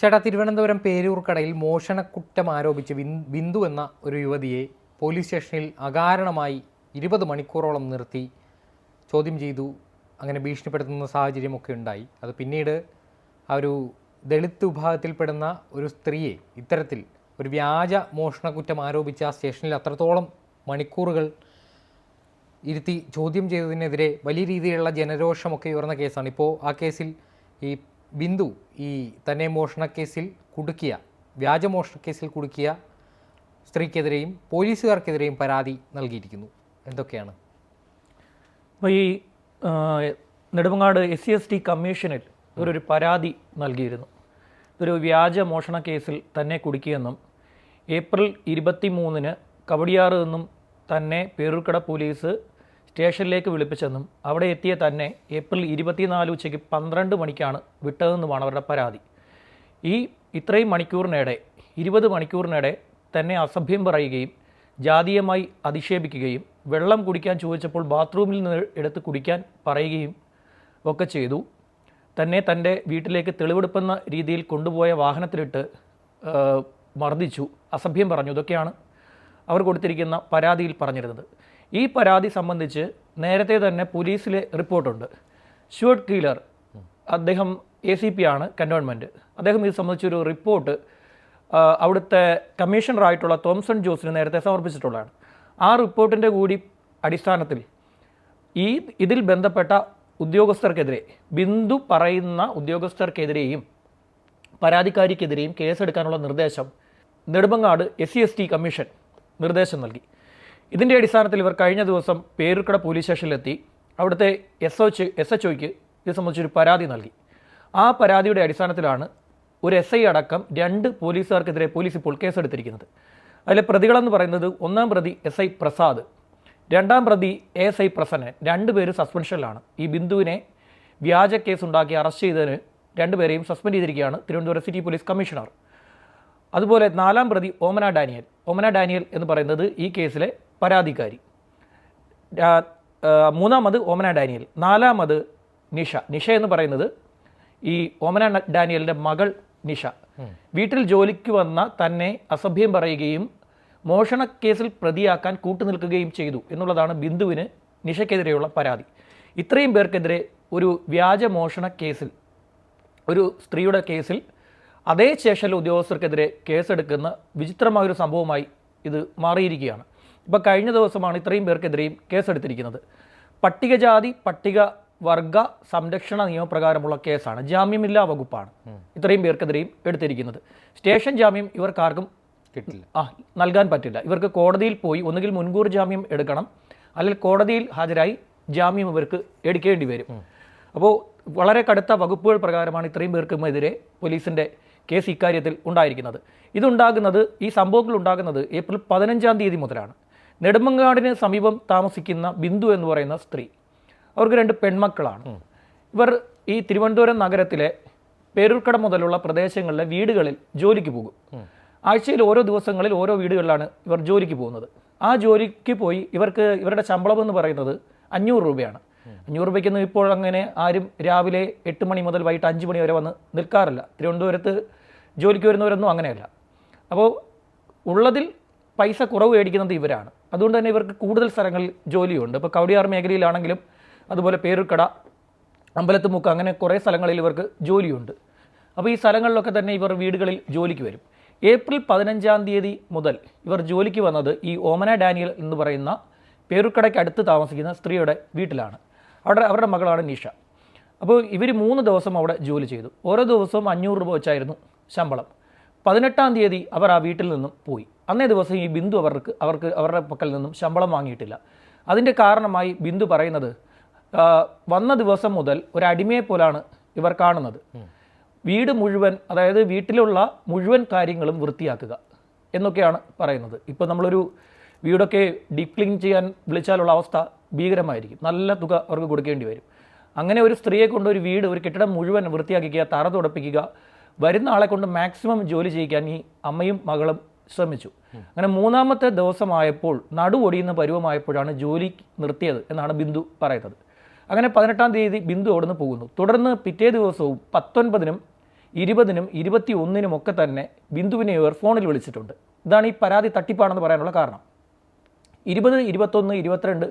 ചേട്ടാ തിരുവനന്തപുരം പേരൂർക്കടയിൽ മോഷണക്കുറ്റം ആരോപിച്ച് ബിന്ദു എന്ന ഒരു യുവതിയെ പോലീസ് സ്റ്റേഷനിൽ അകാരണമായി ഇരുപത് മണിക്കൂറോളം നിർത്തി. ചോദ്യം ചെയ്തു. അങ്ങനെ ഭീഷണിപ്പെടുത്തുന്ന സാഹചര്യമൊക്കെ ഉണ്ടായി. അത് പിന്നീട് ആ ഒരു ദളിത് വിഭാഗത്തിൽപ്പെടുന്ന ഒരു സ്ത്രീയെ ഇത്തരത്തിൽ ഒരു വ്യാജ മോഷണക്കുറ്റം ആരോപിച്ച് ആ സ്റ്റേഷനിൽ അത്രത്തോളം മണിക്കൂറുകൾ ഇരുത്തി ചോദ്യം ചെയ്തതിനെതിരെ വലിയ രീതിയിലുള്ള ജനരോഷമൊക്കെ ഉയർന്ന കേസാണ്. ഇപ്പോൾ ആ കേസിൽ ഈ ബിന്ദു ഈ തന്നെ മോഷണക്കേസിൽ കുടുക്കിയ വ്യാജമോഷണക്കേസിൽ കുടുക്കിയ സ്ത്രീക്കെതിരെയും പോലീസുകാർക്കെതിരെയും പരാതി നൽകിയിരിക്കുന്നു. എന്തൊക്കെയാണ്? അപ്പോൾ ഈ Nedumangad S C S T കമ്മീഷനിൽ ഇവരൊരു പരാതി നൽകിയിരുന്നു. ഇതൊരു വ്യാജ മോഷണ കേസിൽ തന്നെ കുടുക്കിയെന്നും ഏപ്രിൽ ഇരുപത്തി മൂന്നിന് കവടിയാറ് നിന്നും തന്നെ പേരൂർക്കട പോലീസ് സ്റ്റേഷനിലേക്ക് വിളിപ്പിച്ചെന്നും അവിടെ എത്തിയ തന്നെ ഏപ്രിൽ ഇരുപത്തിനാല് ഉച്ചയ്ക്ക് പന്ത്രണ്ട് മണിക്കാണ് വിട്ടതെന്നുമാണ് അവരുടെ പരാതി. ഈ ഇത്രയും മണിക്കൂറിനിടെ ഇരുപത് മണിക്കൂറിനിടെ തന്നെ അസഭ്യം പറയുകയും ജാതീയമായി അധിക്ഷേപിക്കുകയും വെള്ളം കുടിക്കാൻ ചോദിച്ചപ്പോൾ ബാത്റൂമിൽ നിന്ന് എടുത്ത് കുടിക്കാൻ പറയുകയും ഒക്കെ ചെയ്തു. തന്നെ തന്റെ വീട്ടിലേക്ക് തെളിവെടുപ്പെന്ന രീതിയിൽ കൊണ്ടുപോയ വാഹനത്തിലിട്ട് മർദ്ദിച്ചു. അസഭ്യം പറഞ്ഞു. ഇതൊക്കെയാണ് അവർ കൊടുത്തിരിക്കുന്ന പരാതിയിൽ പറഞ്ഞിരുന്നത്. ഈ പരാതി സംബന്ധിച്ച് നേരത്തെ തന്നെ പോലീസിലെ റിപ്പോർട്ടുണ്ട്. ഷുവർട്ട് കീലർ അദ്ദേഹം എ സി പി ആണ് കന്റോൺമെന്റ് അദ്ദേഹം ഇത് സംബന്ധിച്ചൊരു റിപ്പോർട്ട് അവിടുത്തെ കമ്മീഷണറായിട്ടുള്ള തോംസൺ ജോസിന് നേരത്തെ സമർപ്പിച്ചിട്ടുള്ളതാണ്. ആ റിപ്പോർട്ടിന്റെ കൂടി അടിസ്ഥാനത്തിൽ ഈ ഇതിൽ ബന്ധപ്പെട്ട ഉദ്യോഗസ്ഥർക്കെതിരെ ബിന്ദു പറയുന്ന ഉദ്യോഗസ്ഥർക്കെതിരെയും പരാതിക്കാരിക്കെതിരെയും കേസെടുക്കാനുള്ള നിർദ്ദേശം Nedumangad S C S T commission നിർദ്ദേശം നൽകി. ഇതിന്റെ അടിസ്ഥാനത്തിൽ ഇവർ കഴിഞ്ഞ ദിവസം പേരുക്കട പോലീസ് സ്റ്റേഷനിലെത്തി. അവിടുത്തെ എസ് ഒച്ച് എസ് എച്ച് ഒയ്ക്ക് ഇത് സംബന്ധിച്ചൊരു പരാതി നൽകി. ആ പരാതിയുടെ അടിസ്ഥാനത്തിലാണ് ഒരു എസ് ഐ അടക്കം രണ്ട് പോലീസുകാർക്കെതിരെ പോലീസ് ഇപ്പോൾ കേസെടുത്തിരിക്കുന്നത്. അതിലെ പ്രതികളെന്ന് പറയുന്നത് ഒന്നാം പ്രതി എസ് ഐ പ്രസാദ് രണ്ടാം പ്രതി എസ് ഐ പ്രസന്നൻ രണ്ടുപേരും സസ്പെൻഷനിലാണ്. ഈ ബിന്ദുവിനെ വ്യാജ കേസ് ഉണ്ടാക്കി അറസ്റ്റ് ചെയ്തതിന് രണ്ടുപേരെയും സസ്പെൻഡ് ചെയ്തിരിക്കുകയാണ് തിരുവനന്തപുരം സിറ്റി പോലീസ് കമ്മീഷണർ. അതുപോലെ നാലാം പ്രതി ഓമന ഡാനിയൽ. ഓമന ഡാനിയൽ എന്ന് പറയുന്നത് ഈ കേസിലെ പരാതിക്കാരി. മൂന്നാമത് ഓമന ഡാനിയൽ. നാലാമത് നിഷ. നിഷ എന്ന് പറയുന്നത് ഈ ഓമന ഡാനിയലിന്റെ മകൾ നിഷ. വീട്ടിൽ ജോലിക്ക് വന്ന തന്നെ അസഭ്യം പറയുകയും മോഷണ കേസിൽ പ്രതിയാക്കാൻ കൂട്ടുനിൽക്കുകയും ചെയ്തു എന്നുള്ളതാണ് ബിന്ദുവിന് നിഷയ്ക്കെതിരെയുള്ള പരാതി. ഇത്രയും പേർക്കെതിരെ ഒരു വ്യാജ മോഷണ കേസിൽ ഒരു സ്ത്രീയുടെ കേസിൽ അതേ സ്റ്റേഷനിലെ ഉദ്യോഗസ്ഥർക്കെതിരെ കേസെടുക്കുന്ന വിചിത്രമായൊരു സംഭവമായി ഇത് മാറിയിരിക്കുകയാണ്. ഇപ്പോൾ കഴിഞ്ഞ ദിവസമാണ് ഇത്രയും പേർക്കെതിരെയും കേസെടുത്തിരിക്കുന്നത്. പട്ടികജാതി പട്ടിക വർഗ സംരക്ഷണ നിയമപ്രകാരമുള്ള കേസാണ്. ജാമ്യമില്ലാ വകുപ്പാണ് ഇത്രയും പേർക്കെതിരെയും എടുത്തിരിക്കുന്നത്. സ്റ്റേഷൻ ജാമ്യം ഇവർക്കാർക്കും കിട്ടില്ല. ആ നൽകാൻ പറ്റില്ല. ഇവർക്ക് കോടതിയിൽ പോയി ഒന്നുകിൽ മുൻകൂർ ജാമ്യം എടുക്കണം അല്ലെങ്കിൽ കോടതിയിൽ ഹാജരായി ജാമ്യം ഇവർക്ക് എടുക്കേണ്ടി വരും. അപ്പോൾ വളരെ കടുത്ത വകുപ്പുകൾ പ്രകാരമാണ് ഇത്രയും പേർക്കുമെതിരെ പോലീസിന്റെ കേസ് ഇക്കാര്യത്തിൽ ഉണ്ടായിരിക്കുന്നത്. ഇതുണ്ടാകുന്നത് ഈ സംഭവങ്ങൾ ഉണ്ടാകുന്നത് ഏപ്രിൽ പതിനഞ്ചാം തീയതി മുതലാണ്. നെടുമങ്ങാടിന് സമീപം താമസിക്കുന്ന ബിന്ദു എന്ന് പറയുന്ന സ്ത്രീ. അവർക്ക് രണ്ട് പെൺമക്കളാണ്. ഇവർ ഈ തിരുവനന്തപുരം നഗരത്തിലെ പേരൂർക്കട മുതലുള്ള പ്രദേശങ്ങളിലെ വീടുകളിൽ ജോലിക്ക് പോകും. ആഴ്ചയിൽ ഓരോ ദിവസങ്ങളിൽ ഓരോ വീടുകളിലാണ് ഇവർ ജോലിക്ക് പോകുന്നത്. ആ ജോലിക്ക് പോയി ഇവർക്ക് ഇവരുടെ ശമ്പളം എന്ന് പറയുന്നത് അഞ്ഞൂറ് രൂപയാണ്. അഞ്ഞൂറ് രൂപയ്ക്കൊന്നും ഇപ്പോൾ അങ്ങനെ ആരും രാവിലെ എട്ട് മണി മുതൽ വൈകിട്ട് അഞ്ച് മണി വരെ വന്ന് നിൽക്കാറില്ല. തിരുവനന്തപുരത്ത് ജോലിക്ക് വരുന്നവരൊന്നും അങ്ങനെയല്ല. അപ്പോൾ ഉള്ളതിൽ പൈസ കുറവ് മേടിക്കുന്നത് ഇവരാണ്. അതുകൊണ്ട് തന്നെ ഇവർക്ക് കൂടുതൽ സ്ഥലങ്ങളിൽ ജോലിയുണ്ട്. ഇപ്പോൾ കവടിയാർ മേഖലയിലാണെങ്കിലും അതുപോലെ പേരുക്കട അമ്പലത്തുമുക്ക് അങ്ങനെ കുറേ സ്ഥലങ്ങളിൽ ഇവർക്ക് ജോലിയുണ്ട്. അപ്പോൾ ഈ സ്ഥലങ്ങളിലൊക്കെ തന്നെ ഇവർ വീടുകളിൽ ജോലിക്ക് വരും. ഏപ്രിൽ പതിനഞ്ചാം തീയതി മുതൽ ഇവർ ജോലിക്ക് വന്നത് ഈ ഓമന ഡാനിയൽ എന്ന് പറയുന്ന പേരുക്കടയ്ക്ക് അടുത്ത് താമസിക്കുന്ന സ്ത്രീയുടെ വീട്ടിലാണ്. അവിടെ അവരുടെ മകളാണ് നിഷ. അപ്പോൾ ഇവർ മൂന്ന് ദിവസം അവിടെ ജോലി ചെയ്തു. ഓരോ ദിവസവും അഞ്ഞൂറ് രൂപ വെച്ചായിരുന്നു ശമ്പളം. പതിനെട്ടാം തീയതി അവർ ആ വീട്ടിൽ നിന്നും പോയി. അന്നേ ദിവസം ഈ ബിന്ദു അവർക്ക് അവർക്ക് അവരുടെ പക്കൽ നിന്നും ശമ്പളം വാങ്ങിയിട്ടില്ല. അതിന്റെ കാരണമായി ബിന്ദു പറയുന്നത് വന്ന ദിവസം മുതൽ ഒരു അടിമയെ പോലാണ് ഇവർ കാണുന്നത്. വീട് മുഴുവൻ അതായത് വീട്ടിലുള്ള മുഴുവൻ കാര്യങ്ങളും വൃത്തിയാക്കുക എന്നൊക്കെയാണ് പറയുന്നത്. ഇപ്പോൾ നമ്മളൊരു വീടൊക്കെ ഡീപ് ക്ലീൻ ചെയ്യാൻ വിളിച്ചാലുള്ള അവസ്ഥ ഭീകരമായിരിക്കും. നല്ല തുക അവർക്ക് കൊടുക്കേണ്ടി വരും. അങ്ങനെ ഒരു സ്ത്രീയെ കൊണ്ട് ഒരു വീട് ഒരു കെട്ടിടം മുഴുവൻ വൃത്തിയാക്കിക്കുക തറ തുടപ്പിക്കുക വരുന്ന ആളെ കൊണ്ട് മാക്സിമം ജോലി ചെയ്യിക്കാൻ ഈ അമ്മയും മകളും ശ്രമിച്ചു. അങ്ങനെ മൂന്നാമത്തെ ദിവസമായപ്പോൾ നടുവൊടിയുന്ന പരുവമായപ്പോഴാണ് ജോലി നിർത്തിയത് എന്നാണ് ബിന്ദു പറയുന്നത്. അങ്ങനെ പതിനെട്ടാം തീയതി ബിന്ദു അവിടുന്ന് പോകുന്നു. തുടർന്ന് പിറ്റേ ദിവസവും പത്തൊൻപതിനും ഇരുപതിനും ഇരുപത്തി ഒന്നിനും ഒക്കെ തന്നെ ബിന്ദുവിനെ ഇവർ ഫോണിൽ വിളിച്ചിട്ടുണ്ട്. ഇതാണ് ഈ പരാതി തട്ടിപ്പാണെന്ന് പറയാനുള്ള കാരണം. ഇരുപത് ഇരുപത്തൊന്ന് ഇരുപത്തിരണ്ട്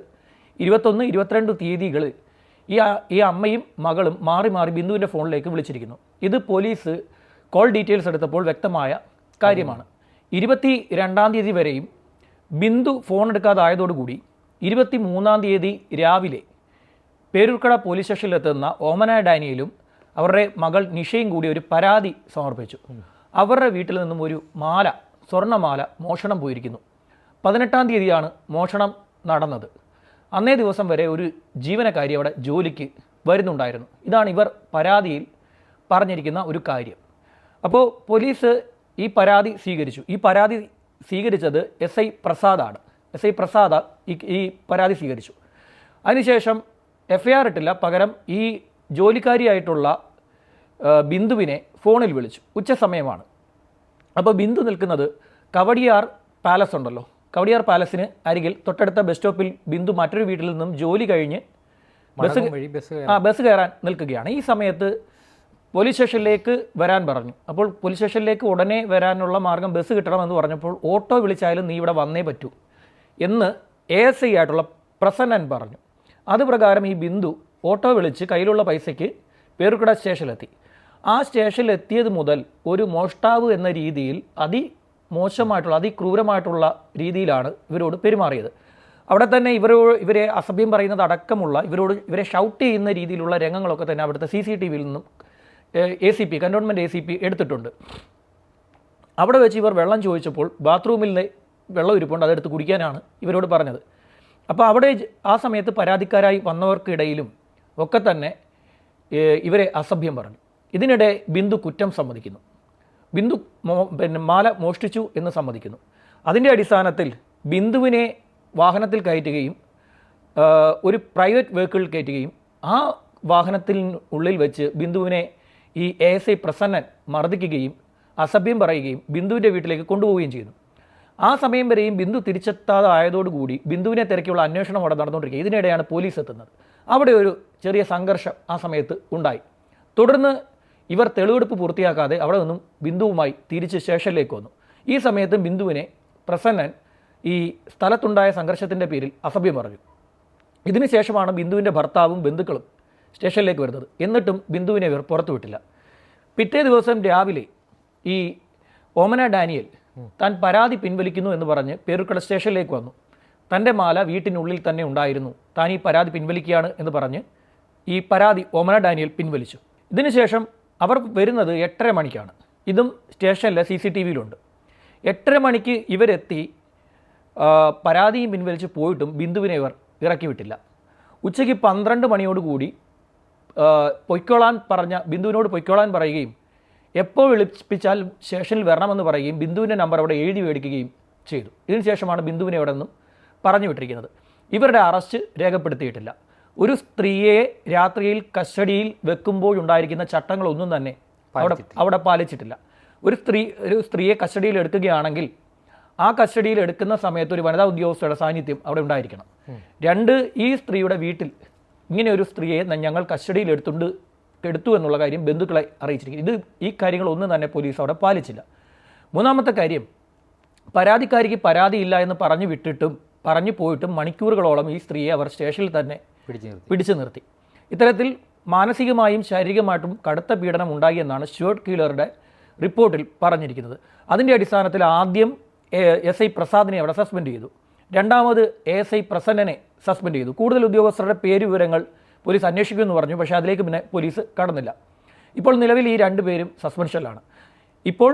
ഇരുപത്തൊന്ന് ഇരുപത്തിരണ്ട് തീയതികൾ ഈ ഈ അമ്മയും മകളും മാറി മാറി ബിന്ദുവിന്റെ ഫോണിലേക്ക് വിളിച്ചിരിക്കുന്നു. ഇത് പോലീസ് കോൾ ഡീറ്റെയിൽസ് എടുത്തപ്പോൾ വ്യക്തമായ കാര്യമാണ്. ഇരുപത്തി രണ്ടാം തീയതി വരെയും ബിന്ദു ഫോൺ എടുക്കാതായതോടുകൂടി ഇരുപത്തി മൂന്നാം തീയതി രാവിലെ പേരൂർക്കട പോലീസ് സ്റ്റേഷനിലെത്തുന്ന ഓമന ഡാനിയലും അവരുടെ മകൾ നിഷയും കൂടി ഒരു പരാതി സമർപ്പിച്ചു. അവരുടെ വീട്ടിൽ നിന്നും ഒരു മാല സ്വർണമാല മോഷണം പോയിരിക്കുന്നു. പതിനെട്ടാം തീയതിയാണ് മോഷണം നടന്നത്. അന്നേ ദിവസം വരെ ഒരു ജീവനക്കാരി അവിടെ ജോലിക്ക് വരുന്നുണ്ടായിരുന്നു. ഇതാണ് ഇവർ പരാതിയിൽ പറഞ്ഞിരിക്കുന്ന ഒരു കാര്യം. അപ്പോൾ പോലീസ് ഈ പരാതി സ്വീകരിച്ചു. ഈ പരാതി സ്വീകരിച്ചത് എസ് ഐ പ്രസാദാണ്. എസ് ഐ പ്രസാദ് ഈ പരാതി സ്വീകരിച്ചു. അതിനുശേഷം എഫ് ഐ ആർ ഇട്ടില്ല. പകരം ഈ ജോലിക്കാരിയായിട്ടുള്ള ബിന്ദുവിനെ ഫോണിൽ വിളിച്ചു. ഉച്ച സമയമാണ്. അപ്പോൾ ബിന്ദു നിൽക്കുന്നത് കവടിയാർ പാലസ് ഉണ്ടല്ലോ. കവടിയാർ പാലസിന് അരികിൽ തൊട്ടടുത്ത ബസ് സ്റ്റോപ്പിൽ ബിന്ദു മറ്റൊരു വീട്ടിൽ നിന്നും ജോലി കഴിഞ്ഞ് ബസ് ആ ബസ് കയറാൻ നിൽക്കുകയാണ്. ഈ സമയത്ത് പോലീസ് സ്റ്റേഷനിലേക്ക് വരാൻ പറഞ്ഞു. അപ്പോൾ പോലീസ് സ്റ്റേഷനിലേക്ക് ഉടനെ വരാനുള്ള മാർഗം ബസ് കിട്ടണമെന്ന് പറഞ്ഞപ്പോൾ ഓട്ടോ വിളിച്ചാലും നീ ഇവിടെ വന്നേ പറ്റൂ എന്ന് എ എസ് ഐ ആയിട്ടുള്ള പ്രസന്നൻ പറഞ്ഞു. അതുപ്രകാരം ഈ ബിന്ദു ഓട്ടോ വിളിച്ച് കയ്യിലുള്ള പൈസയ്ക്ക് പേരുക്കട സ്റ്റേഷനിലെത്തി. ആ സ്റ്റേഷനിലെത്തിയത് മുതൽ ഒരു മോഷ്ടാവ് എന്ന രീതിയിൽ അതി മോശമായിട്ടുള്ള അതിക്രൂരമായിട്ടുള്ള രീതിയിലാണ് ഇവരോട് പെരുമാറിയത്. അവിടെ തന്നെ ഇവരോട് ഇവരെ അസഭ്യം പറയുന്നത് അടക്കമുള്ള ഇവരോട് ഇവരെ ഷൗട്ട് ചെയ്യുന്ന രീതിയിലുള്ള രംഗങ്ങളൊക്കെ തന്നെ അവിടുത്തെ സി സി ടി വിയിൽ നിന്നും A C P cantonment A C P എടുത്തിട്ടുണ്ട്. അവിടെ വെച്ച് ഇവർ വെള്ളം ചോദിച്ചപ്പോൾ ബാത്റൂമിൽ വെള്ളം ഇരിപ്പുണ്ട് അതെടുത്ത് കുടിക്കാനാണ് ഇവരോട് പറഞ്ഞത്. അപ്പോൾ അവിടെ ആ സമയത്ത് പരാതിക്കാരായി വന്നവർക്കിടയിലും ഒക്കെ തന്നെ ഇവരെ അസഭ്യം പറഞ്ഞു. ഇതിനിടെ ബിന്ദു കുറ്റം സമ്മതിക്കുന്നു. ബിന്ദു പിന്നെ മാല മോഷ്ടിച്ചു എന്ന് സമ്മതിക്കുന്നു. അതിന്റെ അടിസ്ഥാനത്തിൽ ബിന്ദുവിനെ വാഹനത്തിൽ കയറ്റുകയും ഒരു പ്രൈവറ്റ് വെഹിക്കിൾ കയറ്റുകയും ആ വാഹനത്തിൽ ഉള്ളിൽ വെച്ച് ബിന്ദുവിനെ ഈ എ എസ് ഐ പ്രസന്നൻ മർദ്ദിക്കുകയും അസഭ്യം പറയുകയും ബിന്ദുവിന്റെ വീട്ടിലേക്ക് കൊണ്ടുപോവുകയും ചെയ്യുന്നു. ആ സമയം വരെയും ബിന്ദു തിരിച്ചെത്താതായതോടുകൂടി ബിന്ദുവിനെ തിരക്കിയുള്ള അന്വേഷണം അവിടെ നടന്നുകൊണ്ടിരിക്കുക ഇതിനിടെയാണ് പോലീസ് എത്തുന്നത്. അവിടെ ഒരു ചെറിയ സംഘർഷം ആ സമയത്ത് ഉണ്ടായി. തുടർന്ന് ഇവർ തെളിവെടുപ്പ് പൂർത്തിയാക്കാതെ അവിടെ നിന്നും ബിന്ദുവുമായി തിരിച്ച് സ്റ്റേഷനിലേക്ക് വന്നു. ഈ സമയത്ത് ബിന്ദുവിനെ പ്രസന്നൻ ഈ സ്ഥലത്തുണ്ടായ സംഘർഷത്തിന്റെ പേരിൽ അസഭ്യം പറഞ്ഞു. ഇതിനുശേഷമാണ് ബിന്ദുവിന്റെ ഭർത്താവും ബന്ധുക്കളും സ്റ്റേഷനിലേക്ക് വരുന്നത്. എന്നിട്ടും ബിന്ദുവിനെ ഇവർ പുറത്തു വിട്ടില്ല. പിറ്റേ ദിവസം രാവിലെ ഈ ഓമന ഡാനിയൽ താൻ പരാതി പിൻവലിക്കുന്നു എന്ന് പറഞ്ഞ് പേരുക്കട സ്റ്റേഷനിലേക്ക് വന്നു. തന്റെ മാല വീട്ടിനുള്ളിൽ തന്നെ ഉണ്ടായിരുന്നു. താൻ ഈ പരാതി പിൻവലിക്കുകയാണ് എന്ന് പറഞ്ഞ് ഈ പരാതി ഓമന ഡാനിയൽ പിൻവലിച്ചു. ഇതിനുശേഷം അവർ വരുന്നത് എട്ടര മണിക്കാണ്. ഇതും സ്റ്റേഷനിലെ സി സി ടി വിയിലുണ്ട്. എട്ടര മണിക്ക് ഇവരെത്തി പരാതിയും പിൻവലിച്ച് പോയിട്ടും ബിന്ദുവിനെ ഇവർ ഇറക്കി വിട്ടില്ല ഉച്ചയ്ക്ക് പന്ത്രണ്ട് മണിയോടുകൂടി പൊയ്ക്കോളാൻ പറഞ്ഞ ബിന്ദുവിനോട് പൊയ്ക്കോളാൻ പറയുകയും എപ്പോൾ വിളിപ്പിച്ചാൽ സ്റ്റേഷനിൽ വരണമെന്ന് പറയുകയും ബിന്ദുവിന്റെ നമ്പർ അവിടെ എഴുതി മേടിക്കുകയും ചെയ്തു. ഇതിനുശേഷമാണ് ബിന്ദുവിനെ അവിടെ നിന്നും പറഞ്ഞു വിട്ടിരിക്കുന്നത്. ഇവരുടെ അറസ്റ്റ് രേഖപ്പെടുത്തിയിട്ടില്ല. ഒരു സ്ത്രീയെ രാത്രിയിൽ കസ്റ്റഡിയിൽ വെക്കുമ്പോഴുണ്ടായിരിക്കുന്ന ചട്ടങ്ങളൊന്നും തന്നെ അവിടെ അവിടെ പാലിച്ചിട്ടില്ല. ഒരു സ്ത്രീ ഒരു സ്ത്രീയെ കസ്റ്റഡിയിൽ എടുക്കുകയാണെങ്കിൽ ആ കസ്റ്റഡിയിൽ എടുക്കുന്ന സമയത്ത് ഒരു വനിതാ ഉദ്യോഗസ്ഥരുടെ സാന്നിധ്യം അവിടെ ഉണ്ടായിരിക്കണം. രണ്ട് ഈ സ്ത്രീയുടെ വീട്ടിൽ ഇങ്ങനെ ഒരു സ്ത്രീയെ ഞങ്ങൾ കസ്റ്റഡിയിൽ എടുത്തുണ്ട് എടുത്തു എന്നുള്ള കാര്യം ബന്ധുക്കളെ അറിയിച്ചിരിക്കുന്നു. ഇത് ഈ കാര്യങ്ങളൊന്നും തന്നെ പോലീസ് അവിടെ പാലിച്ചില്ല. മൂന്നാമത്തെ കാര്യം പരാതിക്കാരിക്ക് പരാതിയില്ല എന്ന് പറഞ്ഞു വിട്ടിട്ടും പറഞ്ഞു പോയിട്ടും മണിക്കൂറുകളോളം ഈ സ്ത്രീയെ അവർ സ്റ്റേഷനിൽ തന്നെ പിടിച്ചു നിർത്തി. ഇത്തരത്തിൽ മാനസികമായും ശാരീരികമായിട്ടും കടുത്ത പീഡനം ഉണ്ടായി എന്നാണ് സ്റ്റുവർട്ട് കീലറുടെ റിപ്പോർട്ടിൽ പറഞ്ഞിരിക്കുന്നത്. അതിന്റെ അടിസ്ഥാനത്തിൽ ആദ്യം എസ് ഐ പ്രസാദിനെ അവിടെ സസ്പെൻഡ് ചെയ്തു. രണ്ടാമത് എ എസ് ഐ പ്രസന്നനെ സസ്പെൻഡ് ചെയ്തു. കൂടുതൽ ഉദ്യോഗസ്ഥരുടെ പേര് വിവരങ്ങൾ പോലീസ് അന്വേഷിക്കുമെന്ന് പറഞ്ഞു. പക്ഷേ അതിലേക്ക് പിന്നെ പോലീസ് കടന്നില്ല. ഇപ്പോൾ നിലവിൽ ഈ രണ്ട് പേരും സസ്പെൻഷനിലാണ്. ഇപ്പോൾ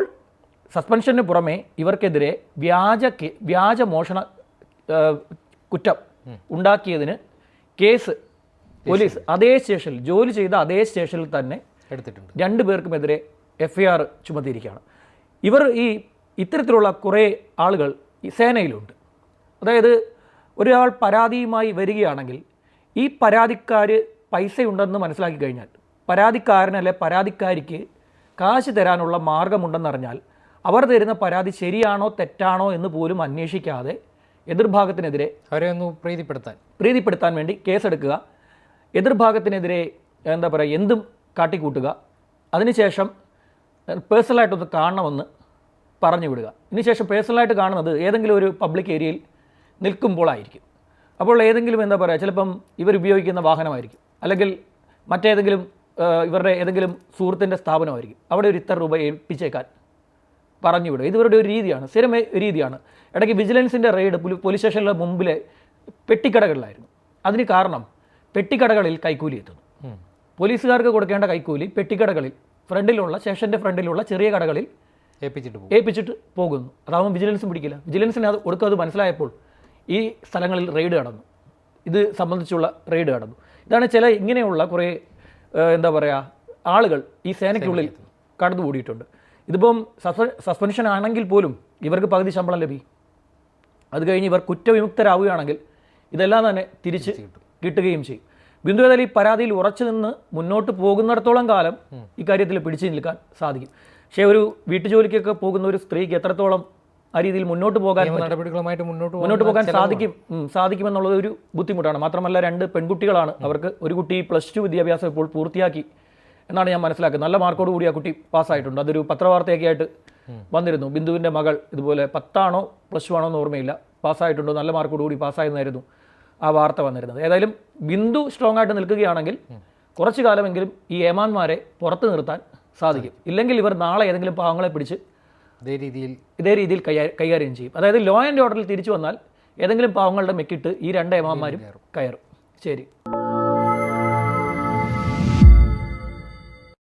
സസ്പെൻഷന് പുറമെ ഇവർക്കെതിരെ വ്യാജ വ്യാജ മോഷണ കുറ്റം ഉണ്ടാക്കിയതിന് കേസ് പോലീസ് അതേ സ്റ്റേഷനിൽ ജോലി ചെയ്ത അതേ സ്റ്റേഷനിൽ തന്നെ എടുത്തിട്ടുണ്ട്. രണ്ട് പേർക്കുമെതിരെ എഫ് ഐ ആർ ചുമത്തിയിരിക്കുകയാണ്. ഇവർ ഈ ഇത്തരത്തിലുള്ള കുറേ ആളുകൾ ഈ സേനയിലുണ്ട്. അതായത് ഒരാൾ പരാതിയുമായി വരികയാണെങ്കിൽ ഈ പരാതിക്കാർ പൈസയുണ്ടെന്ന് മനസ്സിലാക്കി കഴിഞ്ഞാൽ പരാതിക്കാരനല്ലെ പരാതിക്കാരിക്ക് കാശ് തരാനുള്ള മാർഗമുണ്ടെന്നറിഞ്ഞാൽ അവർ തരുന്ന പരാതി ശരിയാണോ തെറ്റാണോ എന്ന് പോലും അന്വേഷിക്കാതെ എതിർഭാഗത്തിനെതിരെ അവരെ ഒന്ന് പ്രീതിപ്പെടുത്താൻ. പ്രീതിപ്പെടുത്താൻ വേണ്ടി കേസെടുക്കുക. എതിർഭാഗത്തിനെതിരെ എന്താ പറയുക എന്തും കാട്ടിക്കൂട്ടുക. അതിനുശേഷം പേഴ്സണലായിട്ടൊന്ന് കാണണമെന്ന് പറഞ്ഞു വിടുക ഇതിനുശേഷം പേഴ്സണലായിട്ട് കാണുന്നത് ഏതെങ്കിലും ഒരു പബ്ലിക് ഏരിയയിൽ നിൽക്കുമ്പോഴായിരിക്കും അപ്പോൾ ഏതെങ്കിലും എന്താ പറയുക ചിലപ്പം ഇവർ ഉപയോഗിക്കുന്ന വാഹനമായിരിക്കും. അല്ലെങ്കിൽ മറ്റേതെങ്കിലും ഇവരുടെ ഏതെങ്കിലും സുഹൃത്തിന്റെ സ്ഥാപനമായിരിക്കും. അവിടെ ഒരു ഇത്ര രൂപ ഏൽപ്പിച്ചേക്കാൻ പറഞ്ഞു വിടും ഇതിവരുടെ ഒരു രീതിയാണ് സ്ഥിരം രീതിയാണ്. ഇടയ്ക്ക് വിജിലൻസിന്റെ റെയ്ഡ് പോലീസ് സ്റ്റേഷനിലെ മുമ്പിലെ പെട്ടിക്കടകളിലായിരുന്നു. അതിന് കാരണം പെട്ടിക്കടകളിൽ കൈക്കൂലി എത്തുന്നു. പോലീസുകാർക്ക് കൊടുക്കേണ്ട കൈക്കൂലി പെട്ടിക്കടകളിൽ ഫ്രണ്ടിലുള്ള സ്റ്റേഷന്റെ ഫ്രണ്ടിലുള്ള ചെറിയ കടകളിൽ ഏൽപ്പിച്ചിട്ട് പോകും. ഏൽപ്പിച്ചിട്ട് പോകുന്നു. അതാവുമ്പോൾ വിജിലൻസും പിടിക്കില്ല. വിജിലൻസിന് അത് കൊടുക്കുക അത് മനസ്സിലായപ്പോൾ ഈ സ്ഥലങ്ങളിൽ റെയ്ഡ് കടന്നു. ഇത് സംബന്ധിച്ചുള്ള റെയ്ഡ് കടന്നു. ഇതാണ് ചില ഇങ്ങനെയുള്ള കുറേ എന്താ പറയുക ആളുകൾ ഈ സേനയ്ക്കുള്ളിൽ കടന്നു. കൂടിയിട്ടുണ്ട് ഇതിപ്പം സസ്പെ സസ്പെൻഷൻ ആണെങ്കിൽ പോലും ഇവർക്ക് പകുതി ശമ്പളം ലഭിക്കും. അത് കഴിഞ്ഞ് ഇവർ കുറ്റവിമുക്തരാവുകയാണെങ്കിൽ ഇതെല്ലാം തന്നെ തിരിച്ച് കിട്ടുകയും ചെയ്യും. ബിന്ദു ഏതായാലും ഈ പരാതിയിൽ ഉറച്ചു നിന്ന് മുന്നോട്ട് പോകുന്നിടത്തോളം കാലം ഇക്കാര്യത്തിൽ പിടിച്ചു നിൽക്കാൻ സാധിക്കും. പക്ഷേ ഒരു വീട്ടുജോലിക്കൊക്കെ പോകുന്ന ഒരു സ്ത്രീക്ക് എത്രത്തോളം ആ രീതിയിൽ മുന്നോട്ട് പോകാൻ നടപടികളുമായിട്ട് മുന്നോട്ട് മുന്നോട്ട് പോകാൻ സാധിക്കും സാധിക്കുമെന്നുള്ളത് ഒരു ബുദ്ധിമുട്ടാണ്. മാത്രമല്ല രണ്ട് പെൺകുട്ടികളാണ്. അവർക്ക് ഒരു കുട്ടി പ്ലസ് ടു വിദ്യാഭ്യാസം ഇപ്പോൾ പൂർത്തിയാക്കി എന്നാണ് ഞാൻ മനസ്സിലാക്കുന്നത്. നല്ല മാർക്കോട് കൂടി ആ കുട്ടി പാസ്സായിട്ടുണ്ട്. അതൊരു പത്രവാർത്തയൊക്കെ ആയിട്ട് വന്നിരുന്നു. ബിന്ദുവിന്റെ മകൾ ഇതുപോലെ പത്താണോ പ്ലസ് ടു ആണോ എന്ന് ഓർമ്മയില്ല. പാസ്സായിട്ടുണ്ടോ. നല്ല മാർക്കോട് കൂടി പാസ്സായെന്നായിരുന്നു ആ വാർത്ത വന്നിരുന്നത്. ഏതായാലും ബിന്ദു സ്ട്രോങ് ആയിട്ട് നിൽക്കുകയാണെങ്കിൽ കുറച്ചു കാലമെങ്കിലും ഈ ഏമാന്മാരെ പുറത്ത് നിർത്താൻ സാധിക്കും. ഇല്ലെങ്കിൽ ഇവർ നാളെ ഏതെങ്കിലും പാവങ്ങളെ പിടിച്ച് അതേ രീതിയിൽ ഇതേ രീതിയിൽ കൈകാ- കൈകാര്യം ചെയ്യും. അതായത് ലോ ആൻഡ് ഓർഡറിൽ തിരിച്ചു വന്നാൽ ഏതെങ്കിലും പാവങ്ങളുടെ മെക്കിട്ട് ഈ രണ്ട് എമാന്മാരും കയറും. ശരി.